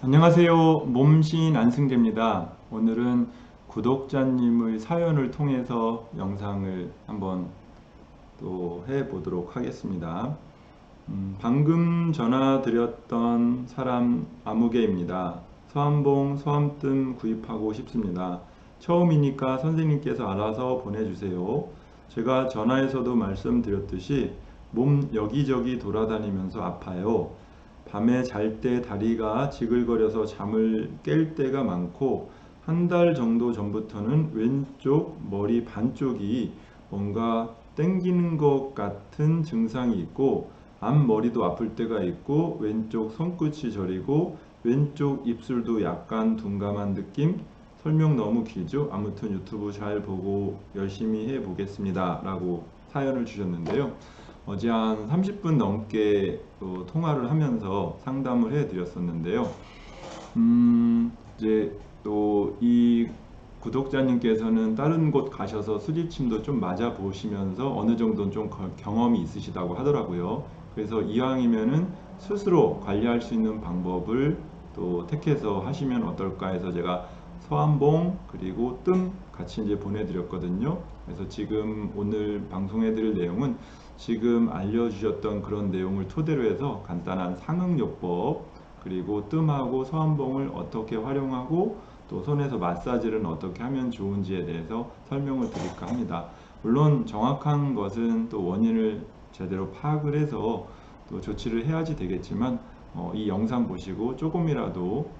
안녕하세요. 몸신 안승재입니다. 오늘은 구독자님의 사연을 통해서 영상을 한번 또 해보도록 하겠습니다. 음, 방금 전화 드렸던 사람 아무개입니다. 서암봉 서암뜸 구입하고 싶습니다. 처음이니까 선생님께서 알아서 보내주세요. 제가 전화에서도 말씀드렸듯이 몸 여기저기 돌아다니면서 아파요. 밤에 잘 때 다리가 지글거려서 잠을 깰 때가 많고 한 달 정도 전부터는 왼쪽 머리 반쪽이 뭔가 땡기는 것 같은 증상이 있고 앞머리도 아플 때가 있고 왼쪽 손끝이 저리고 왼쪽 입술도 약간 둔감한 느낌 설명 너무 길죠? 아무튼 유튜브 잘 보고 열심히 해 보겠습니다 라고 사연을 주셨는데요 어제 한 30분 넘게 또 통화를 하면서 상담을 해 드렸었는데요. 음, 이제 또 이 구독자님께서는 다른 곳 가셔서 수지침도 좀 맞아 보시면서 어느 정도 좀 경험이 있으시다고 하더라고요. 그래서 이왕이면은 스스로 관리할 수 있는 방법을 또 택해서 하시면 어떨까 해서 제가 서암봉 그리고 뜸 같이 이제 보내드렸거든요. 그래서 지금 오늘 방송해 드릴 내용은 지금 알려주셨던 그런 내용을 토대로 해서 간단한 상응요법 그리고 뜸하고 서암봉을 어떻게 활용하고 또 손에서 마사지를 어떻게 하면 좋은지에 대해서 설명을 드릴까 합니다. 물론 정확한 것은 또 원인을 제대로 파악을 해서 또 조치를 해야지 되겠지만 어, 이 영상 보시고 조금이라도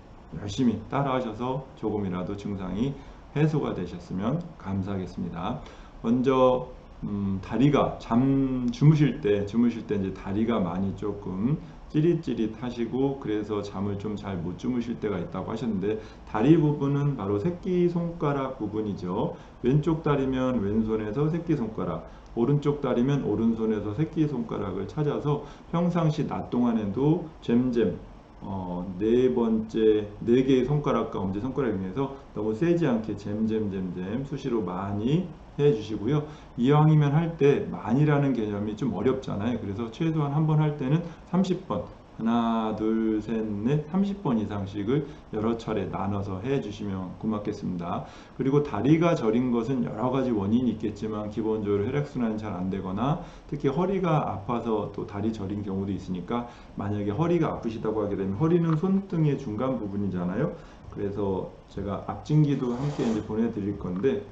열심히 따라 하셔서 조금이라도 증상이 해소가 되셨으면 감사하겠습니다. 먼저 음, 다리가 잠 주무실 때 주무실 때 이제 다리가 많이 조금 찌릿찌릿하시고 그래서 잠을 좀 잘 못 주무실 때가 있다고 하셨는데 다리 부분은 바로 새끼 손가락 부분이죠. 왼쪽 다리면 왼손에서 새끼 손가락, 오른쪽 다리면 오른손에서 새끼 손가락을 찾아서 평상시 낮 동안에도 잼잼 어, 네 번째 네 개의 손가락과 엄지 손가락 중에서 너무 세지 않게 잼잼잼잼 수시로 많이 해 주시고요. 이왕이면 할 때 많이라는 개념이 좀 어렵잖아요. 그래서 최소한 한 번 할 때는 30번 하나 둘 셋 넷 30번 이상씩을 여러 차례 나눠서 해 주시면 고맙겠습니다. 그리고 다리가 저린 것은 여러 가지 원인이 있겠지만 기본적으로 혈액순환이 잘 안 되거나 특히 허리가 아파서 또 다리 저린 경우도 있으니까 만약에 허리가 아프시다고 하게 되면 허리는 손등의 중간 부분이잖아요. 그래서 제가 앞진기도 함께 이제 보내드릴 건데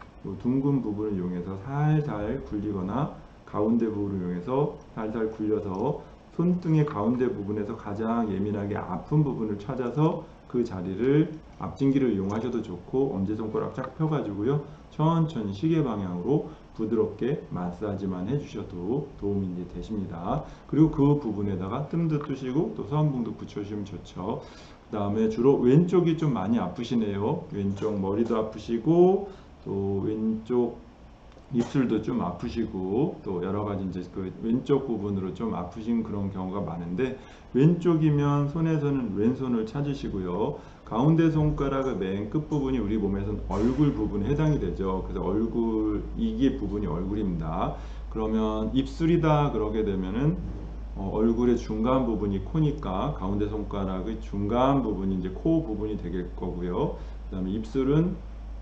둥근 부분을 이용해서 살살 굴리거나 가운데 부분을 이용해서 살살 굴려서 손등의 가운데 부분에서 가장 예민하게 아픈 부분을 찾아서 그 자리를 앞진기를 이용하셔도 좋고 엄지손가락 쫙 펴가지고요. 천천히 시계 방향으로 부드럽게 마사지만 해주셔도 도움이 되십니다. 그리고 그 부분에다가 뜸도 뜨시고 또 서한봉도 붙여주시면 좋죠. 그 다음에 주로 왼쪽이 좀 많이 아프시네요. 왼쪽 머리도 아프시고 또 왼쪽 입술도 좀 아프시고 또 여러 가지 이제 그 왼쪽 부분으로 좀 아프신 그런 경우가 많은데 왼쪽이면 손에서는 왼손을 찾으시고요. 가운데 손가락의 맨 끝부분이 우리 몸에서는 얼굴 부분에 해당이 되죠. 그래서 얼굴 이게 부분이 얼굴입니다. 그러면 입술이다 그러게 되면은 어, 얼굴의 중간 부분이 코니까 가운데 손가락의 중간 부분이 이제 코 부분이 될 거고요. 그다음에 입술은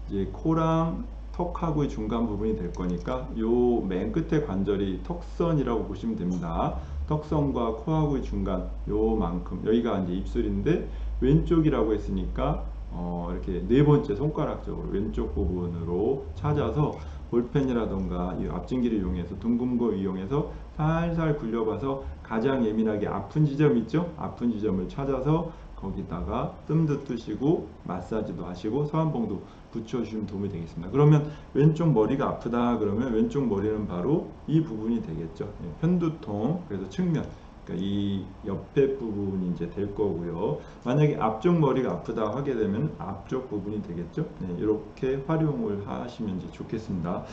이제 코랑 턱하고의 중간 부분이 될 거니까 요 맨 끝에 관절이 턱선이라고 보시면 됩니다. 턱선과 코하고의 중간 요만큼 여기가 이제 입술인데 왼쪽이라고 했으니까 어 이렇게 네 번째 손가락적으로 왼쪽 부분으로 찾아서 볼펜이라던가 이 앞진기를 이용해서 둥근 거 이용해서 살살 굴려봐서 가장 예민하게 아픈 지점 있죠? 아픈 지점을 찾아서 거기다가 뜸도 뜨시고 마사지도 하시고 서한봉도 붙여주시면 도움이 되겠습니다. 그러면 왼쪽 머리가 아프다 그러면 왼쪽 머리는 바로 이 부분이 되겠죠. 네, 편두통 그래서 측면 그러니까 이 옆에 부분이 이제 될 거고요. 만약에 앞쪽 머리가 아프다 하게 되면 앞쪽 부분이 되겠죠. 네, 이렇게 활용을 하시면 이제 좋겠습니다.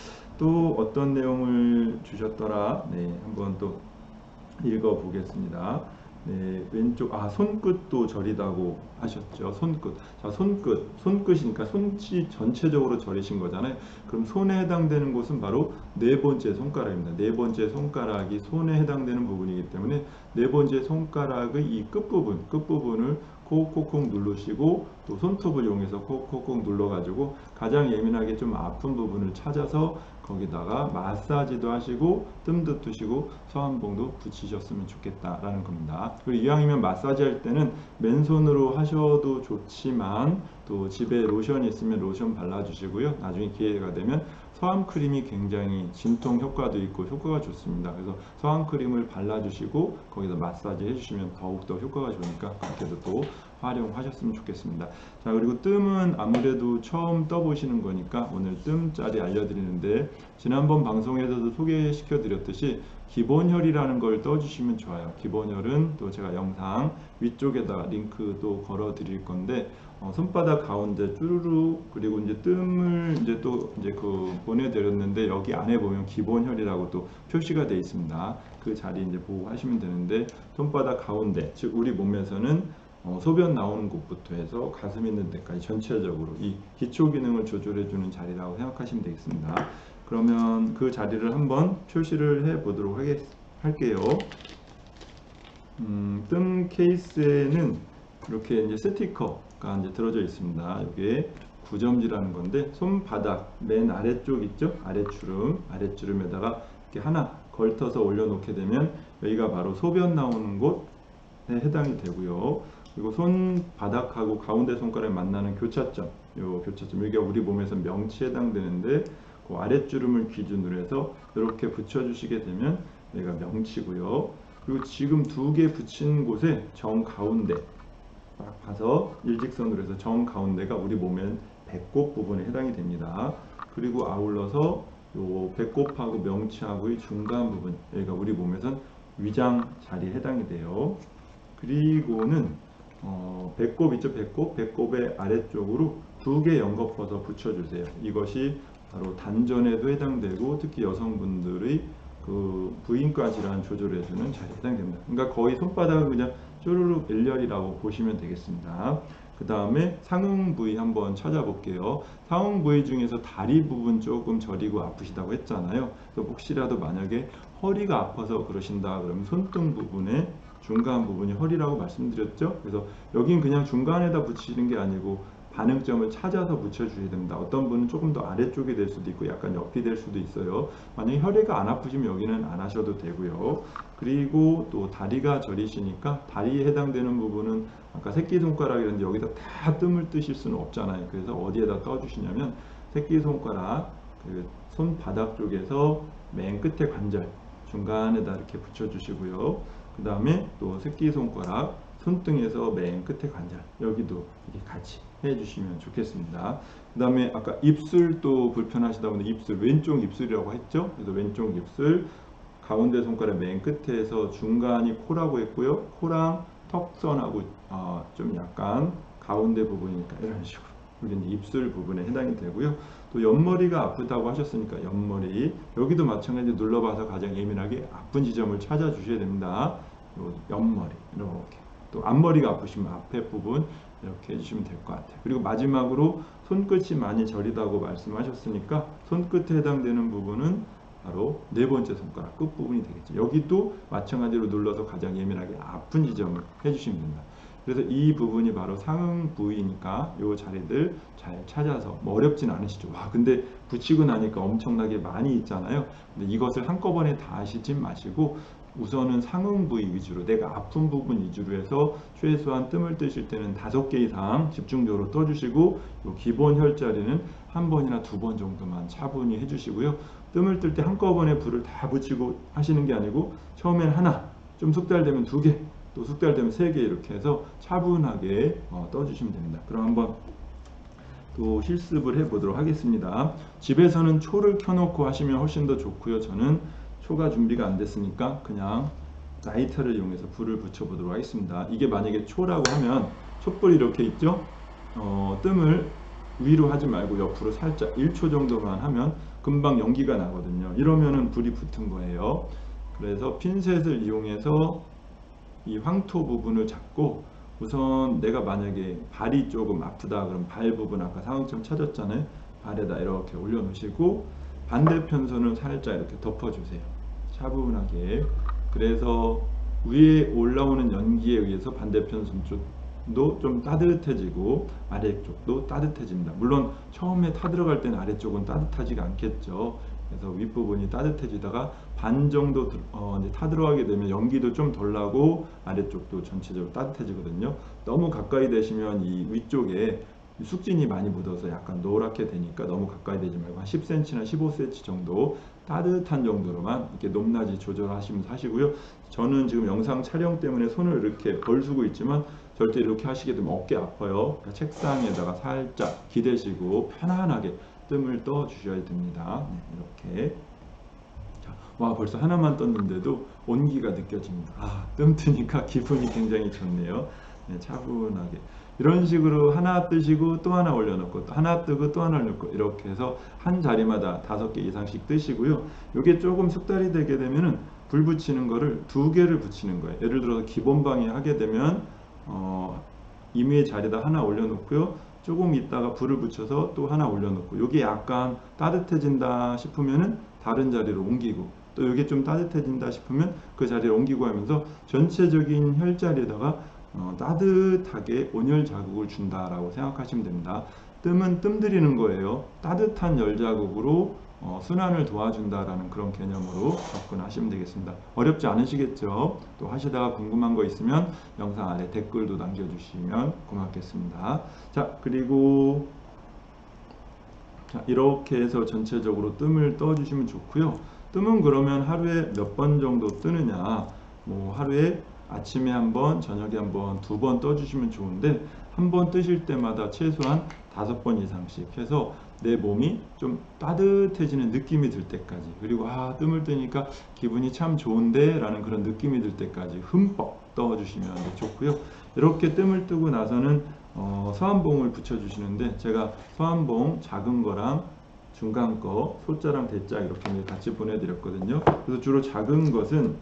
또 어떤 내용을 주셨더라. 네, 한번 또 읽어 보겠습니다. 네, 왼쪽 아 손끝도 저리다고 하셨죠. 손끝. 자, 손끝. 손끝이니까 손치 전체적으로 저리신 거잖아요. 그럼 손에 해당되는 곳은 바로 네 번째 손가락입니다. 네 번째 손가락이 손에 해당되는 부분이기 때문에 네 번째 손가락의 이 끝부분, 끝부분을 콕콕콕 누르시고 또 손톱을 이용해서 콕콕콕 눌러가지고 가장 예민하게 좀 아픈 부분을 찾아서 거기다가 마사지도 하시고 뜸도 뜨시고 서한봉도 붙이셨으면 좋겠다라는 겁니다. 그리고 이왕이면 마사지 할 때는 맨손으로 하셔도 좋지만 또 집에 로션이 있으면 로션 발라주시고요. 나중에 기회가 되면 서암 크림이 굉장히 진통 효과도 있고 효과가 좋습니다. 그래서 서암 크림을 발라주시고 거기다 마사지 해주시면 더욱더 효과가 좋으니까 그렇게도 또 활용하셨으면 좋겠습니다. 자 그리고 뜸은 아무래도 처음 떠보시는 거니까 오늘 뜸 짜리 알려드리는데 지난번 방송에서도 소개시켜 드렸듯이 기본혈이라는 걸 떠주시면 좋아요. 기본혈은 또 제가 영상 위쪽에다 링크도 걸어 드릴 건데 어, 손바닥 가운데 쭈루루 그리고 이제 뜸을 이제 또 이제 그 보내드렸는데 여기 안에 보면 기본혈이라고 또 표시가 되어 있습니다. 그 자리 이제 보고 하시면 되는데 손바닥 가운데 즉 우리 몸에서는 어, 소변 나오는 곳부터 해서 가슴 있는 데까지 전체적으로 이 기초 기능을 조절해 주는 자리라고 생각하시면 되겠습니다. 그러면 그 자리를 한번 표시를 해 보도록 할게요. 음, 뜸 케이스에는 이렇게 이제 스티커가 이제 들어져 있습니다. 이게 구점지라는 건데 손바닥 맨 아래쪽 있죠? 아래주름, 아래주름에다가 이렇게 하나 걸터서 올려놓게 되면 여기가 바로 소변 나오는 곳에 해당이 되고요. 그리고 손바닥하고 가운데 손가락이 만나는 교차점, 요 교차점 여기가 우리 몸에서 명치에 해당되는데 그 아랫주름을 기준으로 해서 이렇게 붙여주시게 되면 여기가 명치고요. 그리고 지금 두 개 붙인 곳에 정 가운데 딱 봐서 일직선으로 해서 정 가운데가 우리 몸의 배꼽 부분에 해당이 됩니다. 그리고 아울러서 요 배꼽하고 명치하고의 중간 부분 여기가 우리 몸에선 위장 자리에 해당이 돼요. 그리고는 어, 배꼽 있죠 배꼽 배꼽의 아래쪽으로 두 개 연거퍼서 붙여주세요. 이것이 바로 단전에도 해당되고 특히 여성분들의 그 부인과 질환 조절해주는 자리에 해당됩니다. 그러니까 거의 손바닥을 그냥 쪼르륵 일렬이라고 보시면 되겠습니다. 그 다음에 상응 부위 한번 찾아볼게요. 상응 부위 중에서 다리 부분 조금 저리고 아프시다고 했잖아요. 그래서 혹시라도 만약에 허리가 아파서 그러신다 그러면 손등 부분에 중간 부분이 허리라고 말씀드렸죠. 그래서 여긴 그냥 중간에다 붙이는 게 아니고 반응점을 찾아서 붙여주셔야 됩니다. 어떤 분은 조금 더 아래쪽이 될 수도 있고 약간 옆이 될 수도 있어요. 만약에 허리가 안 아프시면 여기는 안 하셔도 되고요. 그리고 또 다리가 저리시니까 다리에 해당되는 부분은 아까 새끼손가락이었는데 여기다 다 뜸을 뜨실 수는 없잖아요. 그래서 어디에다 떠주시냐면 새끼손가락 그 손바닥 쪽에서 맨 끝에 관절 중간에다 이렇게 붙여주시고요. 그 다음에 또 새끼손가락 손등에서 맨 끝에 관절 여기도 같이 해주시면 좋겠습니다. 그 다음에 아까 입술도 불편하시다 보니 입술 왼쪽 입술이라고 했죠. 그래서 왼쪽 입술 가운데 손가락 맨 끝에서 중간이 코라고 했고요. 코랑 턱선하고 어, 좀 약간 가운데 부분이니까 이런 식으로 이제 입술 부분에 해당이 되고요. 또 옆머리가 아프다고 하셨으니까 옆머리 여기도 마찬가지로 눌러봐서 가장 예민하게 아픈 지점을 찾아주셔야 됩니다. 요 옆머리 이렇게 또 앞머리가 아프시면 앞에 부분 이렇게 해주시면 될 것 같아요. 그리고 마지막으로 손끝이 많이 저리다고 말씀하셨으니까 손끝에 해당되는 부분은 바로 네 번째 손가락 끝부분이 되겠죠. 여기도 마찬가지로 눌러서 가장 예민하게 아픈 지점을 해주시면 됩니다. 그래서 이 부분이 바로 상응 부위니까 이 자리들 잘 찾아서 뭐 어렵진 않으시죠. 와 근데 붙이고 나니까 엄청나게 많이 있잖아요. 근데 이것을 한꺼번에 다 하시지 마시고 우선은 상응 부위 위주로 내가 아픈 부분 위주로 해서 최소한 뜸을 뜨실 때는 다섯 개 이상 집중적으로 떠주시고 요 기본 혈자리는 한 번이나 두 번 정도만 차분히 해주시고요. 뜸을 뜰 때 한꺼번에 불을 다 붙이고 하시는 게 아니고 처음엔 하나 좀 숙달되면 두 개, 또 숙달되면 세 개 이렇게 해서 차분하게 어, 떠주시면 됩니다. 그럼 한번 또 실습을 해보도록 하겠습니다. 집에서는 초를 켜놓고 하시면 훨씬 더 좋고요. 저는 초가 준비가 안 됐으니까 그냥 라이터를 이용해서 불을 붙여 보도록 하겠습니다. 이게 만약에 초라고 하면 촛불이 이렇게 있죠? 어, 뜸을 위로 하지 말고 옆으로 살짝 1초 정도만 하면 금방 연기가 나거든요. 이러면은 불이 붙은 거예요. 그래서 핀셋을 이용해서 이 황토 부분을 잡고 우선 내가 만약에 발이 조금 아프다 그럼 발 부분 아까 상응점 찾았잖아요. 발에다 이렇게 올려 놓으시고 반대편 손을 살짝 이렇게 덮어 주세요. 차분하게. 그래서 위에 올라오는 연기에 의해서 반대편 손쪽 위쪽도 좀 따뜻해지고 아래쪽도 따뜻해집니다. 물론 처음에 타 들어갈 때는 아래쪽은 따뜻하지가 않겠죠. 그래서 윗부분이 따뜻해지다가 반 정도 들- 어, 이제 타 들어가게 되면 연기도 좀 덜 나고 아래쪽도 전체적으로 따뜻해지거든요. 너무 가까이 되시면 이 위쪽에 숙진이 많이 묻어서 약간 노랗게 되니까 너무 가까이 되지 말고 한 10cm나 15cm 정도 따뜻한 정도로만 이렇게 높낮이 조절하시면서 하시고요. 저는 지금 영상 촬영 때문에 손을 이렇게 벌수고 있지만 절대 이렇게 하시게 되면 어깨 아파요. 그러니까 책상에다가 살짝 기대시고 편안하게 뜸을 떠 주셔야 됩니다. 네, 이렇게. 자, 와 벌써 하나만 떴는데도 온기가 느껴집니다. 아, 뜸 트니까 기분이 굉장히 좋네요. 네, 차분하게. 이런 식으로 하나 뜨시고 또 하나 올려놓고 또 하나 뜨고 또 하나 올려놓고 이렇게 해서 한 자리마다 다섯 개 이상씩 뜨시고요. 이게 조금 숙달이 되게 되면은 불 붙이는 거를 두 개를 붙이는 거예요. 예를 들어서 기본 방에 하게 되면 어, 임의의 자리에다 하나 올려놓고요. 조금 있다가 불을 붙여서 또 하나 올려놓고 이게 약간 따뜻해진다 싶으면은 다른 자리로 옮기고 또 이게 좀 따뜻해진다 싶으면 그 자리를 옮기고 하면서 전체적인 혈자리에다가 어, 따뜻하게 온열 자극을 준다라고 생각하시면 됩니다. 뜸은 뜸 들이는 거예요. 따뜻한 열 자극으로 어, 순환을 도와준다라는 그런 개념으로 접근하시면 되겠습니다. 어렵지 않으시겠죠? 또 하시다가 궁금한 거 있으면 영상 아래 댓글도 남겨주시면 고맙겠습니다. 자, 그리고 자, 이렇게 해서 전체적으로 뜸을 떠주시면 좋고요. 뜸은 그러면 하루에 몇 번 정도 뜨느냐? 뭐 하루에 아침에 한 번, 저녁에 한 번, 두 번 떠주시면 좋은데 한 번 뜨실 때마다 최소한 다섯 번 이상씩 해서 내 몸이 좀 따뜻해지는 느낌이 들 때까지. 그리고 아 뜸을 뜨니까 기분이 참 좋은데 라는 그런 느낌이 들 때까지 흠뻑 떠주시면 좋고요. 이렇게 뜸을 뜨고 나서는 어, 서한봉을 붙여주시는데 제가 서한봉 작은 거랑 중간 거 소자랑 대자 이렇게 같이 보내드렸거든요 그래서 주로 작은 것은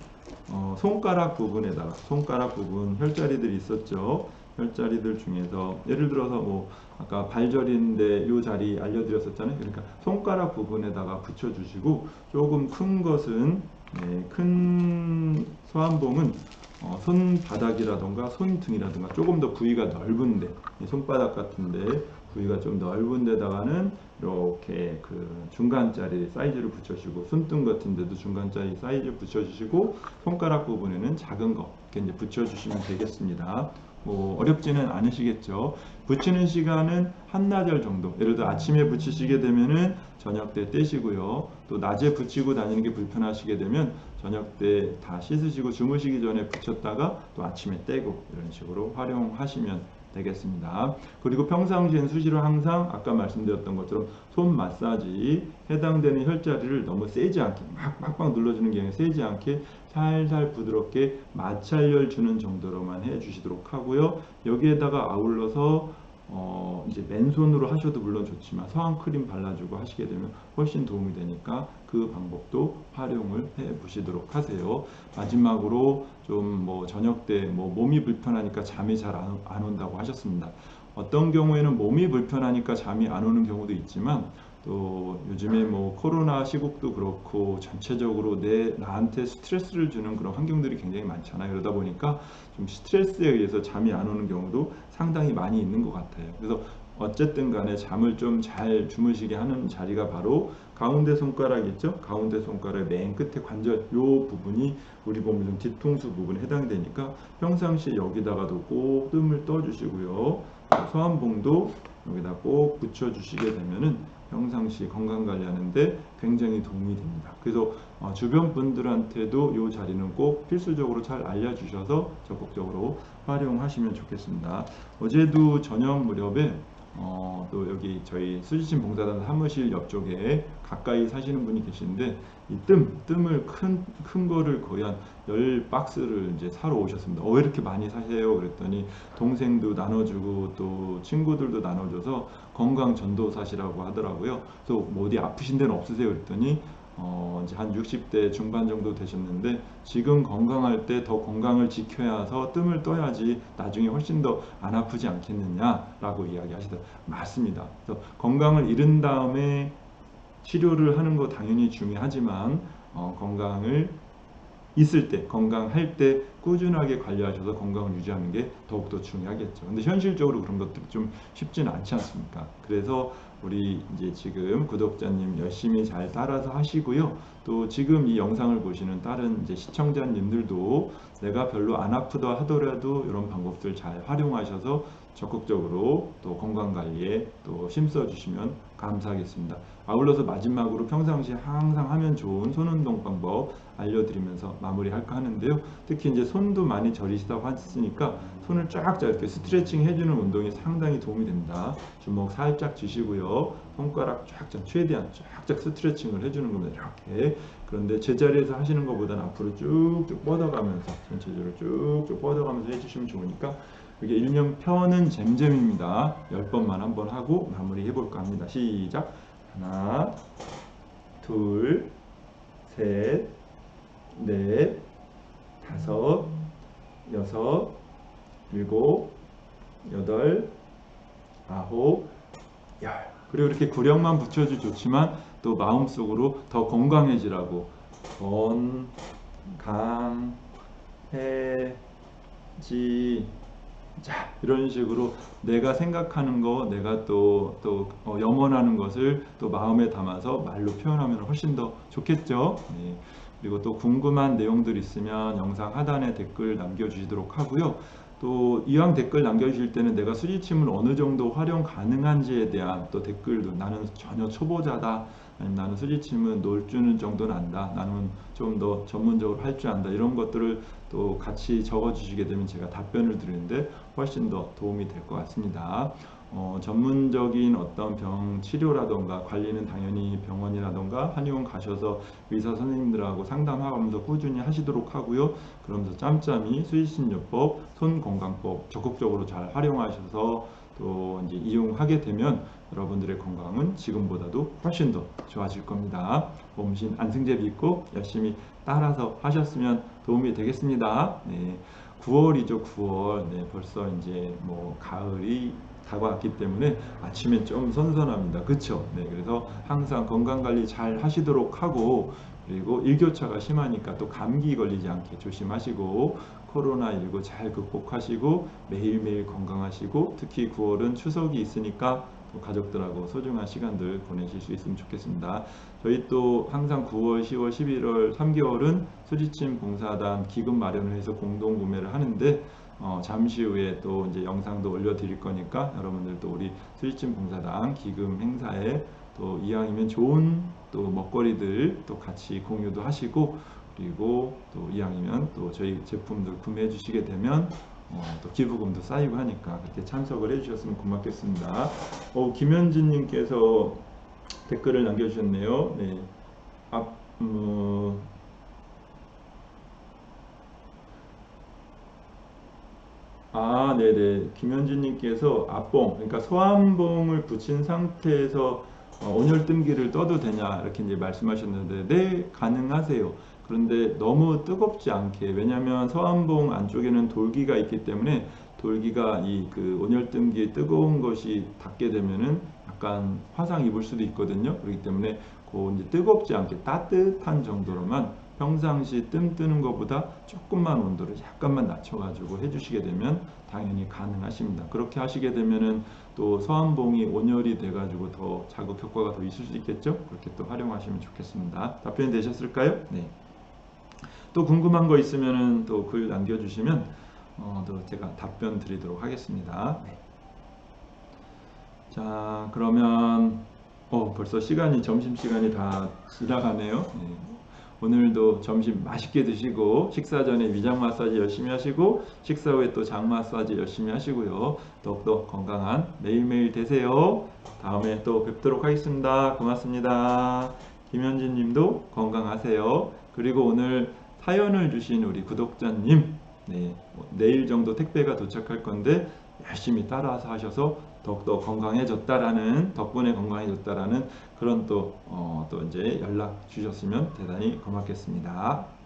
어, 손가락 부분에다가 손가락 부분 혈자리들이 있었죠 혈자리들 중에서 예를 들어서 뭐 아까 발절인데 이 자리 알려드렸었잖아요. 그러니까 손가락 부분에다가 붙여주시고 조금 큰 것은 네, 큰 소한봉은 어, 손바닥이라던가 손등이라던가 조금 더 부위가 넓은데 이 손바닥 같은데 부위가 좀 넓은 데다가는 이렇게 그 중간짜리 사이즈를 붙여주시고 손등 같은 데도 중간짜리 사이즈 붙여주시고 손가락 부분에는 작은 거 이렇게 이제 붙여주시면 되겠습니다. 뭐 어렵지는 않으시겠죠. 붙이는 시간은 한나절 정도. 예를 들어 아침에 붙이시게 되면은 저녁 때 떼시고요. 또 낮에 붙이고 다니는 게 불편하시게 되면 저녁 때 다 씻으시고 주무시기 전에 붙였다가 또 아침에 떼고 이런 식으로 활용하시면 되겠습니다. 그리고 평상시엔 수시로 항상 아까 말씀드렸던 것처럼 손 마사지 해당되는 혈자리를 너무 세지 않게 막 빡빡 눌러주는 게 아니라 세지 않게 살살 부드럽게 마찰열 주는 정도로만 해 주시도록 하고요. 여기에다가 아울러서 어 이제 맨손으로 하셔도 물론 좋지만 서한 크림 발라주고 하시게 되면 훨씬 도움이 되니까 그 방법도 활용을 해 보시도록 하세요. 마지막으로 좀 뭐 저녁 때 뭐 몸이 불편하니까 잠이 잘 안 온다고 하셨습니다. 어떤 경우에는 몸이 불편하니까 잠이 안 오는 경우도 있지만 또 요즘에 뭐 코로나 시국도 그렇고 전체적으로 내 나한테 스트레스를 주는 그런 환경들이 굉장히 많잖아요. 그러다 보니까 좀 스트레스에 의해서 잠이 안 오는 경우도 상당히 많이 있는 것 같아요. 그래서 어쨌든 간에 잠을 좀 잘 주무시게 하는 자리가 바로 가운데 손가락 있죠? 가운데 손가락 맨 끝에 관절 요 부분이 우리 몸의 좀 뒤통수 부분에 해당되니까 평상시에 여기다가도 꼭 뜸을 떠 주시고요. 서한봉도 여기다 꼭 붙여 주시게 되면은 평상시 건강 관리하는데 굉장히 도움이 됩니다. 그래서 어, 주변 분들한테도 이 자리는 꼭 필수적으로 잘 알려주셔서 적극적으로 활용하시면 좋겠습니다. 어제도 저녁 무렵에 어, 또 여기 저희 수지신 봉사단 사무실 옆쪽에 가까이 사시는 분이 계시는데 이 뜸, 뜸을 큰, 큰 거를 거의 한열 박스를 이제 사러 오셨습니다. 어, 왜 이렇게 많이 사세요? 그랬더니 동생도 나눠주고 또 친구들도 나눠줘서 건강 전도사시라고 하더라고요. 그래서 뭐 어디 아프신 데는 없으세요? 그랬더니 어, 이제 한 60대 중반 정도 되셨는데 지금 건강할 때 더 건강을 지켜야 해서 뜸을 떠야지 나중에 훨씬 더 안 아프지 않겠느냐라고 이야기하시더라고요. 맞습니다. 그래서 건강을 잃은 다음에 치료를 하는 거 당연히 중요하지만 어, 건강을 있을 때 건강할 때 꾸준하게 관리하셔서 건강을 유지하는 게 더욱더 중요하겠죠. 근데 현실적으로 그런 것들이 좀 쉽지는 않지 않습니까? 그래서 우리 이제 지금 구독자님 열심히 잘 따라서 하시고요. 또 지금 이 영상을 보시는 다른 이제 시청자님들도 내가 별로 안 아프다 하더라도 이런 방법들 잘 활용하셔서 적극적으로 또 건강 관리에 또 힘써 주시면 감사하겠습니다. 아울러서 마지막으로 평상시에 항상 하면 좋은 손 운동 방법 알려드리면서 마무리할까 하는데요. 특히 이제 손도 많이 저리시다고 하시니까 손을 쫙쫙 이렇게 스트레칭 해주는 운동이 상당히 도움이 됩니다. 주먹 살짝 쥐시고요. 손가락 쫙쫙 최대한 쫙쫙 스트레칭을 해주는 겁니다. 이렇게 그런데 제자리에서 하시는 것보다는 앞으로 쭉쭉 뻗어가면서 전체적으로 쭉쭉 뻗어가면서 해주시면 좋으니까 그게 일명 펴는 잼잼입니다. 10번만 한번 하고 마무리 해 볼까 합니다. 시작. 하나, 둘, 셋, 넷, 다섯, 여섯, 일곱, 여덟, 아홉, 열. 그리고 이렇게 구령만 붙여도 좋지만 또 마음속으로 더 건강해지라고 건강해지 자 이런 식으로 내가 생각하는 거 내가 또또 어, 염원하는 것을 또 마음에 담아서 말로 표현하면 훨씬 더 좋겠죠? 네. 그리고 또 궁금한 내용들 있으면 영상 하단에 댓글 남겨주시도록 하고요. 또 이왕 댓글 남겨주실 때는 내가 수지침을 어느 정도 활용 가능한지에 대한 또 댓글도 나는 전혀 초보자다. 아니면 나는 수지침은 놀 주는 정도는 안다. 나는 좀 더 전문적으로 할 줄 안다. 이런 것들을 또 같이 적어 주시게 되면 제가 답변을 드리는데 훨씬 더 도움이 될 것 같습니다 어, 전문적인 어떤 병 치료라던가 관리는 당연히 병원이라던가 한의원 가셔서 의사 선생님들하고 상담하면서 꾸준히 하시도록 하고요. 그러면서 짬짬이 수의신요법, 손건강법 적극적으로 잘 활용하셔서 또 이제 이용하게 되면 여러분들의 건강은 지금보다도 훨씬 더 좋아질 겁니다. 몸신 안승제 믿고 열심히 따라서 하셨으면 도움이 되겠습니다. 네, 9월이죠, 9월. 네, 벌써 이제 뭐 가을이 다가왔기 때문에 아침에 좀 선선합니다. 그렇죠? 네, 그래서 항상 건강 관리 잘 하시도록 하고 그리고 일교차가 심하니까 또 감기 걸리지 않게 조심하시고 코로나19 잘 극복하시고 매일매일 건강하시고 특히 9월은 추석이 있으니까 가족들하고 소중한 시간들 보내실 수 있으면 좋겠습니다. 저희 또 항상 9월, 10월, 11월 3개월은 수지침 봉사단 기금 마련을 해서 공동 구매를 하는데 어, 잠시 후에 또 이제 영상도 올려드릴 거니까 여러분들도 우리 수지침 봉사단 기금 행사에 또 이왕이면 좋은 또 먹거리들 또 같이 공유도 하시고 그리고 또 이왕이면 또 저희 제품들 구매해 주시게 되면 어, 또 기부금도 쌓이고 하니까 그렇게 참석을 해주셨으면 고맙겠습니다. 어, 김현진님께서 댓글을 남겨주셨네요. 네. 앞, 음, 아, 네네. 김현진님께서 앞봉, 그러니까 소암봉을 붙인 상태에서 어, 온열뜸기를 떠도 되냐 이렇게 이제 말씀하셨는데 네 가능하세요. 그런데 너무 뜨겁지 않게 왜냐하면 서암봉 안쪽에는 돌기가 있기 때문에 돌기가 이 그 온열등기에 뜨거운 것이 닿게 되면은 약간 화상 입을 수도 있거든요. 그렇기 때문에 그 이제 뜨겁지 않게 따뜻한 정도로만 평상시 뜸 뜨는 것보다 조금만 온도를 약간만 낮춰가지고 해주시게 되면 당연히 가능하십니다. 그렇게 하시게 되면은 또 서암봉이 온열이 돼가지고 더 자극 효과가 더 있을 수 있겠죠? 그렇게 또 활용하시면 좋겠습니다. 답변이 되셨을까요? 네. 또 궁금한 거 있으면 또 글 남겨주시면 어, 또 제가 답변 드리도록 하겠습니다. 네. 자 그러면 어, 벌써 시간이 점심시간이 다 지나가네요. 네. 오늘도 점심 맛있게 드시고 식사 전에 위장 마사지 열심히 하시고 식사 후에 또 장 마사지 열심히 하시고요. 더욱더 건강한 매일매일 되세요. 다음에 또 뵙도록 하겠습니다. 고맙습니다. 김현진 님도 건강하세요. 그리고 오늘 사연을 주신 우리 구독자님 네, 뭐 내일 정도 택배가 도착할 건데 열심히 따라서 하셔서 더욱더 건강해졌다라는 덕분에 건강해졌다라는 그런 또, 어, 또 이제 연락 주셨으면 대단히 고맙겠습니다.